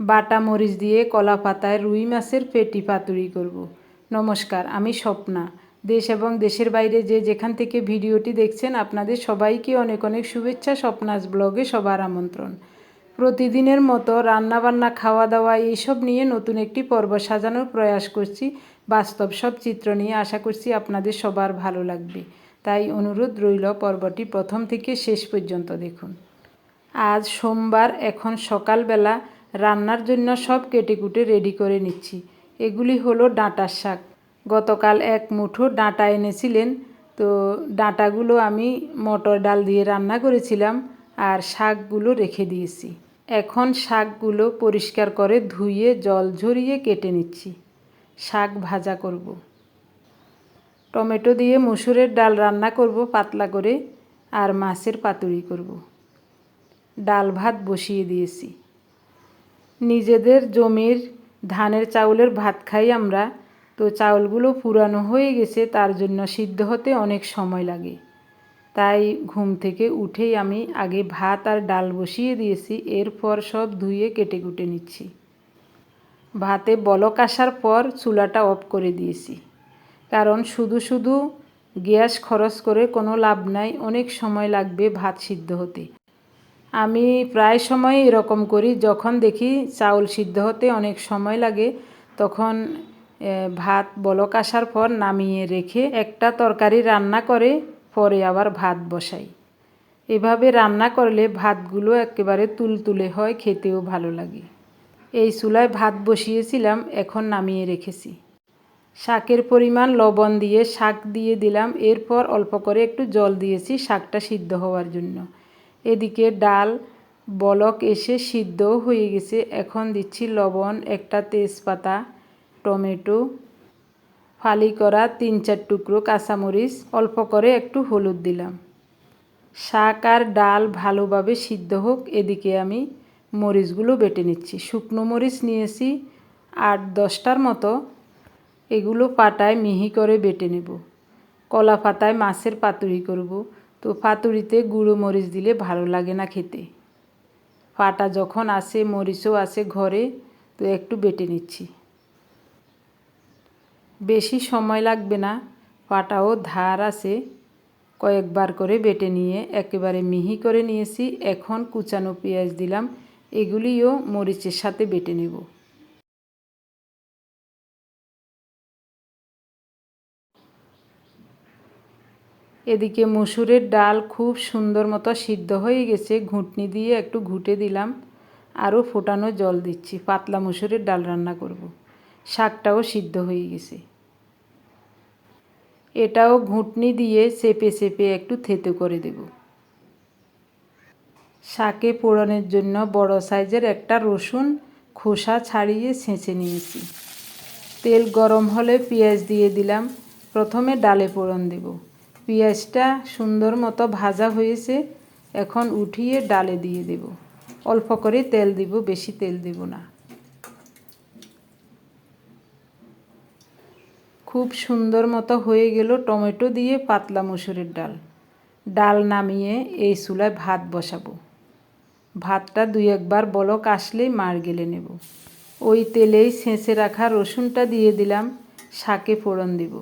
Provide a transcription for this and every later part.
বাটা মরিচ দিয়ে কলা পাতায় রুই মাছের পেটি পাতুরি করব। নমস্কার, আমি স্বপ্না। দেশ এবং দেশের বাইরে যে যেখান থেকে ভিডিওটি দেখছেন, আপনাদের সবাইকে অনেক অনেক শুভেচ্ছা স্বপ্নাস ব্লগে সবার আমন্ত্রণ। প্রতিদিনের মতো রান্নাবান্না খাওয়া দাওয়া এইসব নিয়ে নতুন একটি পর্ব সাজানোর প্রয়াস করছি। বাস্তব সব চিত্র নিয়ে আশা করছি আপনাদের সবার ভালো লাগবে। তাই অনুরোধ রইল পর্বটি প্রথম থেকে শেষ পর্যন্ত দেখুন। আজ সোমবার, এখন সকালবেলা রান্নার জন্য সব কেটে কুটে রেডি করে নিচ্ছি। এগুলি হলো ডাঁটার শাক। গতকাল এক মুঠো ডাঁটা এনেছিলেন, তো ডাঁটাগুলো আমি মটর ডাল দিয়ে রান্না করেছিলাম আর শাকগুলো রেখে দিয়েছি। এখন শাকগুলো পরিষ্কার করে ধুয়ে জল ঝরিয়ে কেটে নিচ্ছি। শাক ভাজা করব। টমেটো দিয়ে মুসুরের ডাল রান্না করব পাতলা করে আর মাছের পাতুরি করব। ডাল ভাত বসিয়ে দিয়েছি। নিজেদের জমির ধানের চাউলের ভাত খাই আমরা, তো চাউলগুলো পুরানো হয়ে গেছে, তার জন্য সিদ্ধ হতে অনেক সময় লাগে। তাই ঘুম থেকে উঠেই আমি আগে ভাত আর ডাল বসিয়ে দিয়েছি, এরপর সব ধুয়ে কেটে কুটে নিচ্ছি। ভাতে বলক আসার পর চুলাটা অফ করে দিয়েছি। কারণ শুধু শুধু গ্যাস খরচ করে কোনো লাভ নাই, অনেক সময় লাগবে ভাত সিদ্ধ হতে। আমি প্রায় সময় এরকম করি, যখন দেখি চাউল সিদ্ধ হতে অনেক সময় লাগে, তখন ভাত বলক আসার পর নামিয়ে রেখে একটা তরকারি রান্না করে, পরে আবার ভাত বসাই। এভাবে রান্না করলে ভাতগুলো একেবারে তুলতুলে হয়, খেতেও ভালো লাগে। এই চুলায় ভাত বসিয়েছিলাম, এখন নামিয়ে রেখেছি। শাকের পরিমাণ লবণ দিয়ে শাক দিয়ে দিলাম, এরপর অল্প করে একটু জল দিয়েছি শাকটা সিদ্ধ হওয়ার জন্য। এদিকে ডাল বলক এসে সিদ্ধও হয়ে গেছে। এখন দিচ্ছি লবণ, একটা তেজপাতা, টমেটো, ফালি করা তিন চার টুকরো কাঁচামরিচ, অল্প করে একটু হলুদ দিলাম। শাক আর ডাল ভালোভাবে সিদ্ধ হোক, এদিকে আমি মরিচগুলো বেটে নিচ্ছি। শুকনো মরিচ নিয়েছি আট দশটার মতো। এগুলো পাটায় মিহি করে বেটে নেব। কলা পাতায় মাছের পাতুরি করব। তো পাতুরিতে গুঁড়ো মরিচ দিলে ভালো লাগে না খেতে। পাটা যখন আসে, মরিচও আসে ঘরে, তো একটু বেটে নিচ্ছি। বেশি সময় লাগবে না পাটাও ধার আছে। কয়েকবার করে বেটে নিয়ে একেবারে মিহি করে নিয়েছি। এখন কুচানো পেঁয়াজ দিলাম, এগুলিও মরিচের সাথে বেটে নেব। এদিকে মসুরের ডাল খুব সুন্দর মতো সিদ্ধ হয়ে গেছে। ঘুটনি দিয়ে একটু ঘুটে দিলাম। আরও ফোটানো জল দিচ্ছি। পাতলা মসুরের ডাল রান্না করব। শাকটাও সিদ্ধ হয়ে গেছে। এটাও ঘুটনি দিয়ে চেপে চেপে একটু থেতো করে দেব। শাকে পোড়ানোর জন্য বড় সাইজের একটা রসুন খোসা ছাড়িয়ে ছেঁচে নিয়েছি। তেল গরম হলে পেঁয়াজ দিয়ে দিলাম। প্রথমে ডালে পোড়ন দেব। পেঁয়াজটা সুন্দর মতো ভাজা হয়েছে, এখন উঠিয়ে ডালে দিয়ে দেব। অল্প করে তেল দিব, বেশি তেল দেব না। খুব সুন্দর মতো হয়ে গেল টমেটো দিয়ে পাতলা মুসুরের ডাল। ডাল নামিয়ে এই চুলায় ভাত বসাবো। ভাতটা দুই একবার বলক আসলেই মার গেলে নেব। ওই তেলেই ছেঁচে রাখা রসুনটা দিয়ে দিলাম, শাকে ফোড়ন দিব।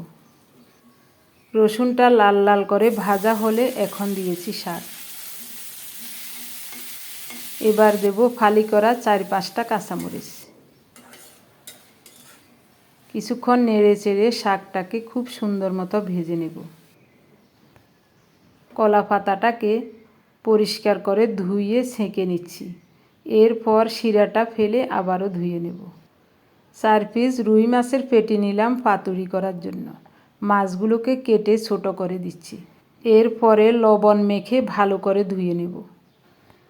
রসুনটা লাল লাল করে ভাজা হলে এখন দিয়েছি শাক এবার দেব ফালি করা চার পাঁচটা কাঁচামরিচ। কিছুক্ষণ নেড়ে চেড়ে শাকটাকে খুব সুন্দর মতো ভেজে নেব। কলা পাতাটাকে পরিষ্কার করে ধুয়ে ছেঁকে নিচ্ছি। এরপর শিরাটা ফেলে আবারও ধুয়ে নেব। চার পিস রুই মাছের পেটি নিলাম পাতুরি করার জন্য। মাছগুলোকে কেটে ছোট করে দিচ্ছি। এরপরে লবণ মেখে ভালো করে ধুয়ে নেব।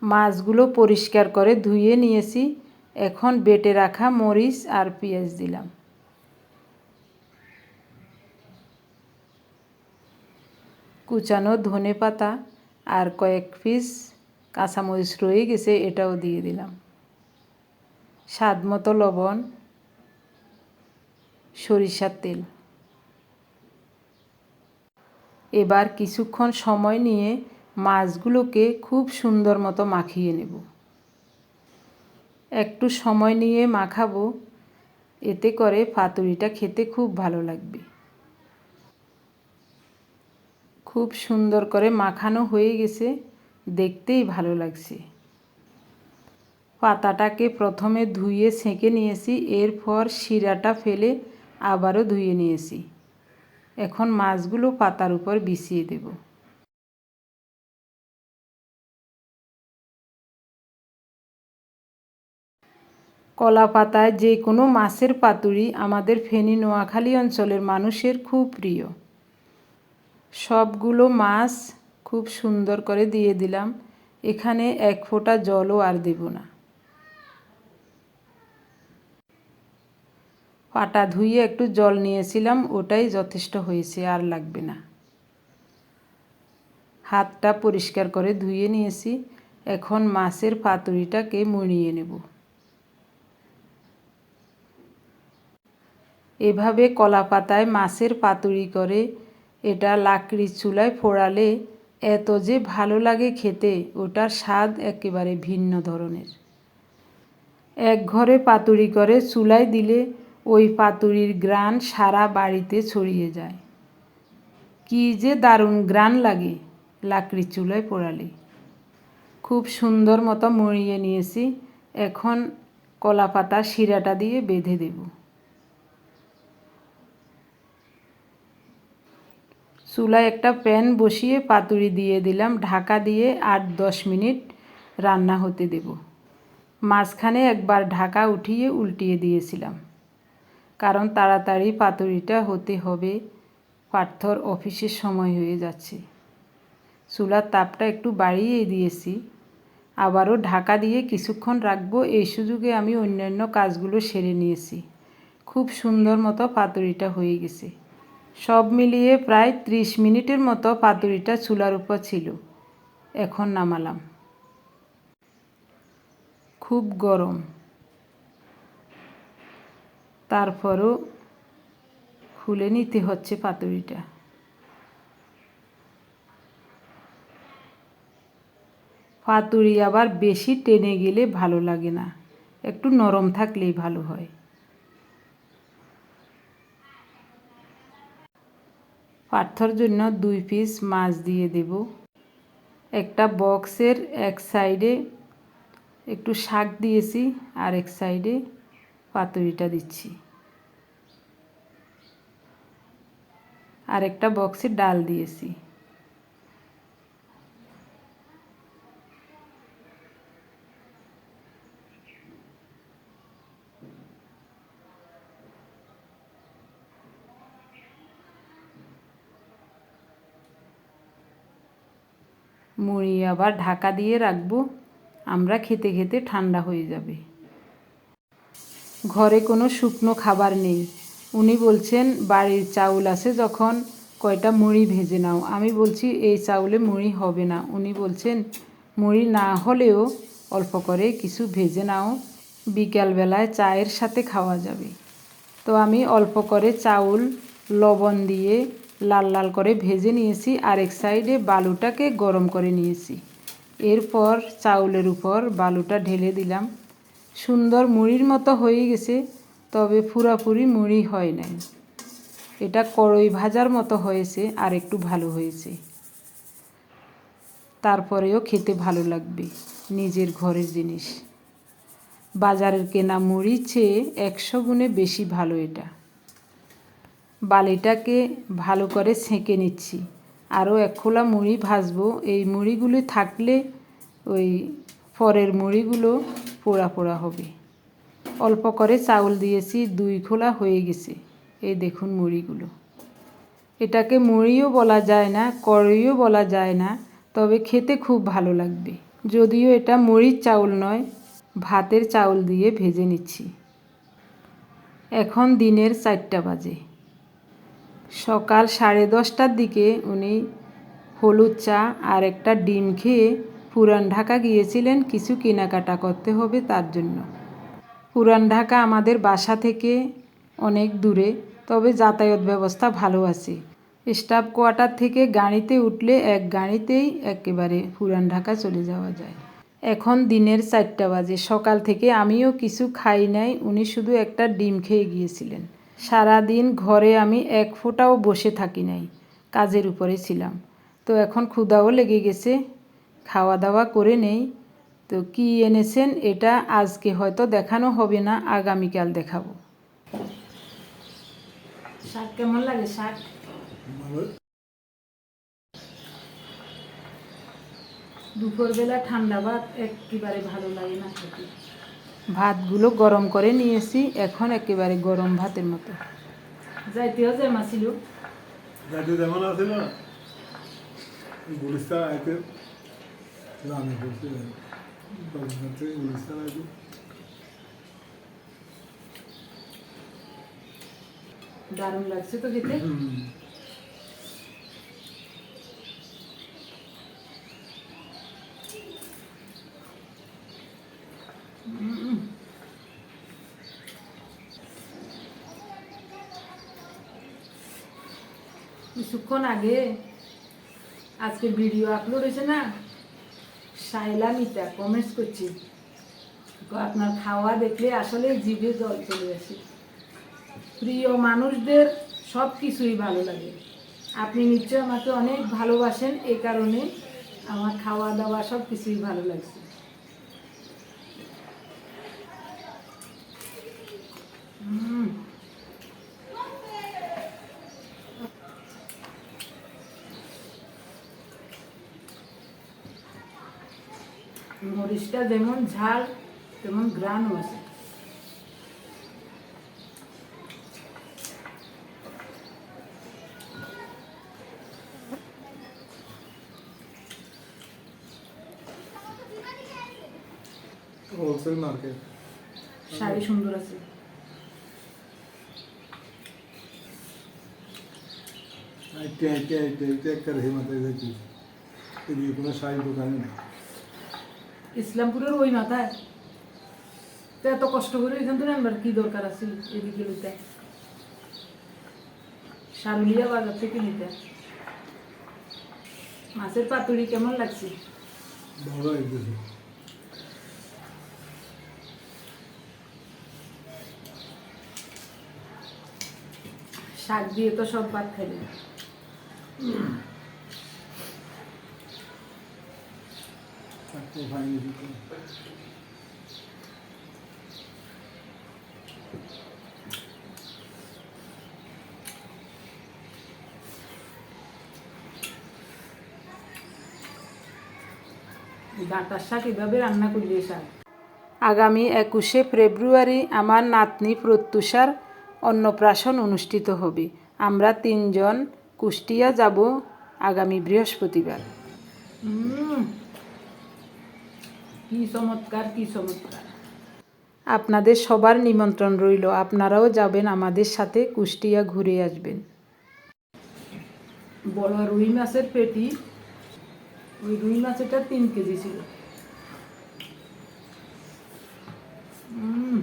মাছগুলো পরিষ্কার করে ধুয়ে নিয়েছি। এখন বেটে রাখা মরিচ আর পেঁয়াজ দিলাম। কুচানো ধনে পাতা আর কয়েক পিস কাঁচামরিচ রয়ে গেছে, এটাও দিয়ে দিলাম। স্বাদ মতো লবণ, সরিষার তেল। এবার কিছুক্ষণ সময় নিয়ে মাছগুলোকে খুব সুন্দর মতো মাখিয়ে নেব। একটু সময় নিয়ে মাখাবো, এতে করে পাতুরিটা খেতে খুব ভালো লাগবে। খুব সুন্দর করে মাখানো হয়ে গেছে, দেখতেই ভালো লাগছে। পাতাটাকে প্রথমে ধুয়ে সেঁকে নিয়েছি, এরপর শিরাটা ফেলে আবারও ধুয়ে নিয়েছি। এখন মাছগুলো পাতার উপর বিছিয়ে দেব। কলা পাতায় যে কোনো মাছের পাতুরি আমাদের ফেনী নোয়াখালী অঞ্চলের মানুষের খুব প্রিয়। সবগুলো মাছ খুব সুন্দর করে দিয়ে দিলাম। এখানে এক ফোঁটা জলও আর দেব না। পাটা ধুয়ে একটু জল নিয়েছিলাম, ওটাই যথেষ্ট হয়েছে, আর লাগবে না। হাতটা পরিষ্কার করে ধুয়ে নিয়েছি, এখন মাছের পাতুরিটাকে মুড়িয়ে নেব। এভাবে কলা পাতায় মাছের পাতুরি করে, এটা লাকড়ির চুলায় ফোড়ালে এত যে ভালো লাগে খেতে, ওটার স্বাদ একেবারে ভিন্ন ধরনের। এক ঘরে পাতুরি করে চুলায় দিলে ওই পাতুরির গ্রান সারা বাড়িতে ছড়িয়ে যায়। কি যে দারুণ গ্রান লাগে লাকড়ির চুলায় পোড়ালে। খুব সুন্দর মতো মরিয়ে নিয়েছি, এখন কলা পাতা শিরাটা দিয়ে বেঁধে দেব। চুলায় একটা প্যান বসিয়ে পাতুরি দিয়ে দিলাম, ঢাকা দিয়ে আট দশ মিনিট রান্না হতে দেব। মাঝখানে একবার ঢাকা উঠিয়ে উল্টিয়ে দিয়েছিলাম। কারণ তাড়াতাড়ি পাতুরিটা হতে হবে। পার্থর অফিসের সময় হয়ে যাচ্ছে। চুলার তাপটা একটু বাড়িয়ে দিয়েছি। আবারও ঢাকা দিয়ে কিছুক্ষণ রাখব এই সুযোগে আমি অন্যান্য কাজগুলো সেরে নিয়েছি। খুব সুন্দর মতো পাতুরিটা হয়ে গেছে। সব মিলিয়ে প্রায় ত্রিশ মিনিটের মতো পাতুরিটা চুলার উপর ছিল। এখন নামালাম। খুব গরম। তারপরও খুলে নিতে হচ্ছে পাতুরিটা। পাতুরি আবার বেশি টেনে গেলে ভালো লাগে না। একটু নরম থাকলেই ভালো হয়। পার্থর জন্য দুই পিস মাছ দিয়ে দেব। একটা বক্সের এক সাইডে একটু শাক দিয়েছি আর এক সাইডে পাতুরিটা দিচ্ছি। আর একটা বক্সে ডাল দিয়েছি। মুড়ি আবার ঢাকা দিয়ে রাখব, আমরা খেতে খেতে ঠান্ডা হয়ে যাবে। ঘরে কোনো শুকনো খাবার নেই। উনি বলছেন, বাড়ির চাউল আছে যখন কয়টা মুড়ি ভেজে নাও। আমি বলছি, এই চাউলে মুড়ি হবে না। উনি বলছেন, মুড়ি না হলেও অল্প করে কিছু ভেজে নাও। বিকালবেলায় চায়ের সাথে খাওয়া যাবে। তো আমি অল্প করে চাউল, লবণ দিয়ে লাল লাল করে ভেজে নিয়েছি। আর এক সাইডে বালুটাকে গরম করে নিয়েছি। এরপর চাউলের উপর বালুটা ঢেলে দিলাম। সুন্দর মুড়ির মতো হয়ে গেছে, তবে পুরাপুরি মুড়ি হয় নাই। এটা কড়ই ভাজার মতো হয়েছে আর একটু ভালো হয়েছে। তারপরেও খেতে ভালো লাগবে নিজের ঘরের জিনিস। বাজারের কেনা মুড়ির চেয়ে একশো গুণে বেশি ভালো এটা। বালিটাকে ভালো করে ছেঁকে নিচ্ছি। আরও এক খোলা মুড়ি ভাজবো। এই মুড়িগুলি থাকলে ওই পরের মুড়িগুলো পোড়া পোড়া হবে। অল্প করে চাউল দিয়েছি, দুই খোলা হয়ে গেছে। এই দেখুন মুড়িগুলো। এটাকে মুড়িও বলা যায় না, কড়ইও বলা যায় না, তবে খেতে খুব ভালো লাগবে। যদিও এটা মুড়ির চাউল নয়, ভাতের চাউল দিয়ে ভেজে নিচ্ছি। এখন দিনের চারটা বাজে। সকাল সাড়ে দশটার দিকে উনি হলুদ চা আর একটা ডিম খেয়ে পুরান ঢাকা গিয়েছিলেন কিছু কেনাকাটা করতে হবে তার জন্য। পুরান ঢাকা আমাদের বাসা থেকে অনেক দূরে, তবে যাতায়াত ব্যবস্থা ভালো আছে। স্টাফ কোয়ার্টার থেকে গাড়িতে উঠলে এক গাড়িতেই একেবারে পুরান ঢাকা চলে যাওয়া যায়। এখন দিনের চারটা বাজে, সকাল থেকে আমিও কিছু খাই নাই, উনি শুধু একটা ডিম খেয়ে গিয়েছিলেন। সারাদিন ঘরে আমি এক ফোঁটাও বসে থাকি নাই, কাজের উপরে ছিলাম। তো এখন ক্ষুধাও লেগে গেছে খাওয়া দাওয়া করে নেই। তো কি এনেছেন এটা আজকে হয়তো দেখানো হবে না আগামীকাল দেখাবো। শাক কেমন লাগে শাক? দুপুরবেলা ঠান্ডা ভাত একেবারে ভালো লাগে না খেতে। ভাতগুলো গরম করে নিয়েছি এখন একেবারে গরম ভাতের মতো। যাইতেও যে মাছিল যেমন থেকে গুলিস্তান আইতে দারুণ লাগছে তো খেতে কিছুক্ষণ আগে আজকে ভিডিও আপলোড হয়েছে না সাইলা মিতা কমেন্টস করছি। আপনার খাওয়া দেখলে আসলে জিভে জল চলে আসে। প্রিয় মানুষদের সব কিছুই ভালো লাগে। আপনি নিশ্চয় আমাকে অনেক ভালোবাসেন এই কারণে আমার খাওয়া দাওয়া সব কিছুই ভালো লাগছে। উম। মরিচটা যেমন ঝাল তেমন গ্রানও আছে। হোলসেল মার্কেট শাড়ি সুন্দর আছে। একটা রেহে মাথায় যাচ্ছি কোনো শাড়ি দোকানে নেই। ইসলামপুরের ওই মাথায়। তো এত কষ্ট করে এখান থেকে আনবার কি দরকার আছে এদিকে নিতে সারুলিয়া বাজার থেকে নিতে। মাছের পাতুরি কেমন লাগছে? ভালো শাক দিয়ে তো সব ভাত খাইলে একটা ফাইন ডাঁটার শাক এভাবে রান্না করলে শাক আগামী একুশে ফেব্রুয়ারি আমার নাতনি প্রত্যুষার অন্নপ্রাশন অনুষ্ঠিত হবে। আমরা তিনজন কুষ্টিয়া যাব আগামী বৃহস্পতিবার। কি চমৎকার কি চমৎকার। আপনাদের সবার নিমন্ত্রণ রইল। আপনারাও যাবেন আমাদের সাথে কুষ্টিয়া ঘুরে আসবেন। বড় রুই মাছের পেটি। ওই রুই মাছেরটা তিন কেজি ছিল। উম,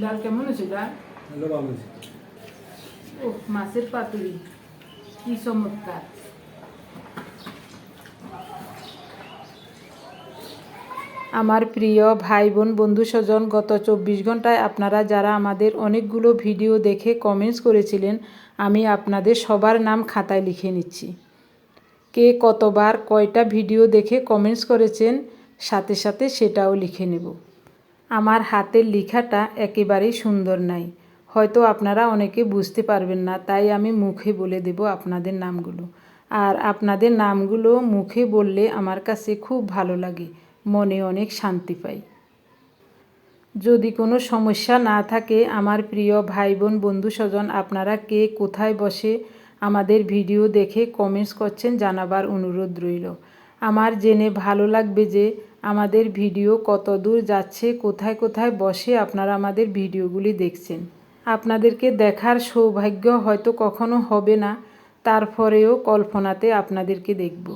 ডাল কেমন হয়েছে ডাল? ভালো ভালো আছে ও মাছের পাতুরি। কি চমৎকার। আমার প্রিয় ভাই বোন বন্ধু স্বজন, গত চব্বিশ ঘন্টায় আপনারা যারা আমাদের অনেকগুলো ভিডিও দেখে কমেন্টস করেছিলেন, আমি আপনাদের সবার নাম খাতায় লিখে নিচ্ছি। কে কতবার কয়টা ভিডিও দেখে কমেন্টস করেছেন, সাথে সাথে সেটাও লিখে নেব। আমার হাতের লেখাটা একেবারেই সুন্দর নাই। হয়তো আপনারা অনেকে বুঝতে পারবেন না, তাই আমি মুখে বলে দেব আপনাদের নামগুলো। আর আপনাদের নামগুলো মুখে বললে আমার কাছে খুব ভালো লাগে। মনে অনেক শান্তি পাই। যদি কোনো সমস্যা না থাকে, আমার প্রিয় ভাই বোন বন্ধু স্বজন আপনারা কে কোথায় বসে আমাদের ভিডিও দেখে কমেন্টস করছেন জানাবার অনুরোধ রইল। আমার জেনে ভালো লাগবে যে আমাদের ভিডিও কত দূর যাচ্ছে, কোথায় কোথায় বসে আপনারা আমাদের ভিডিওগুলি দেখছেন। আপনাদেরকে দেখার সৌভাগ্য হয়তো কখনো হবে না, তারপরেও কল্পনাতে আপনাদেরকে দেখব।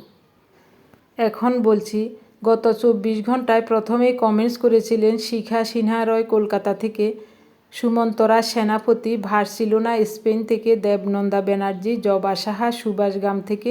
এখন বলছি গত চব্বিশ ঘন্টায় প্রথমেই কমেন্টস করেছিলেন শিখা সিনহা রয় কলকাতা থেকে। সুমন্তরা সেনাপতি ভার্সিলোনা, স্পেন থেকে দেবনন্দা ব্যানার্জি, জবা সাহা সুভাষগ্রাম থেকে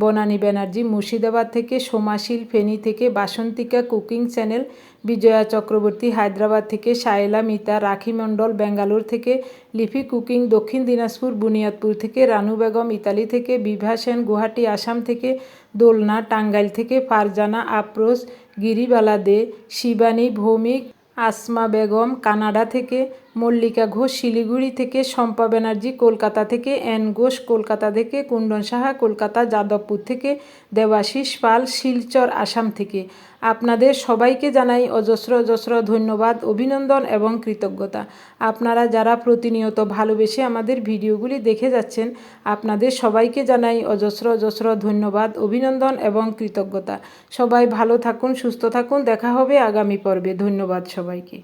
বনানী ব্যানার্জি, মুর্শিদাবাদ থেকে সোমাশিল ফেনী থেকে বাসন্তিকা কুকিং চ্যানেল, বিজয়া চক্রবর্তী, হায়দ্রাবাদ থেকে সায়েলা মিতা, রাখি মণ্ডল, বেঙ্গালুর থেকে লিপি কুকিং, দক্ষিণ দিনাজপুর, বুনিয়াদপুর থেকে রানু বেগম, ইতালি থেকে বিভা সেন, গুয়াহাটি, আসাম থেকে দোলনা টাঙ্গাইল থেকে ফারজানা আপ্রোস গিরিবালা দে, শিবানী ভৌমিক আসমা বেগম কানাডা থেকে, মল্লিকা ঘোষ শিলিগুড়ি থেকে, শম্পা ব্যানার্জি কলকাতা থেকে অ্যান ঘোষ কলকাতা থেকে, কুণ্ডন সাহা কলকাতা, যাদবপুর থেকে দেবাশিস পাল, শিলচর, আসাম থেকে। আপনাদের সবাইকে জানাই অজস্র অজস্র ধন্যবাদ, অভিনন্দন এবং কৃতজ্ঞতা। আপনারা যারা প্রতিনিয়ত ভালোবেসে আমাদের ভিডিওগুলি দেখে যাচ্ছেন, আপনাদের সবাইকে জানাই অজস্র অজস্র ধন্যবাদ, অভিনন্দন এবং কৃতজ্ঞতা। সবাই ভালো থাকুন, সুস্থ থাকুন। দেখা হবে আগামী পর্বে। ধন্যবাদ সবাইকে।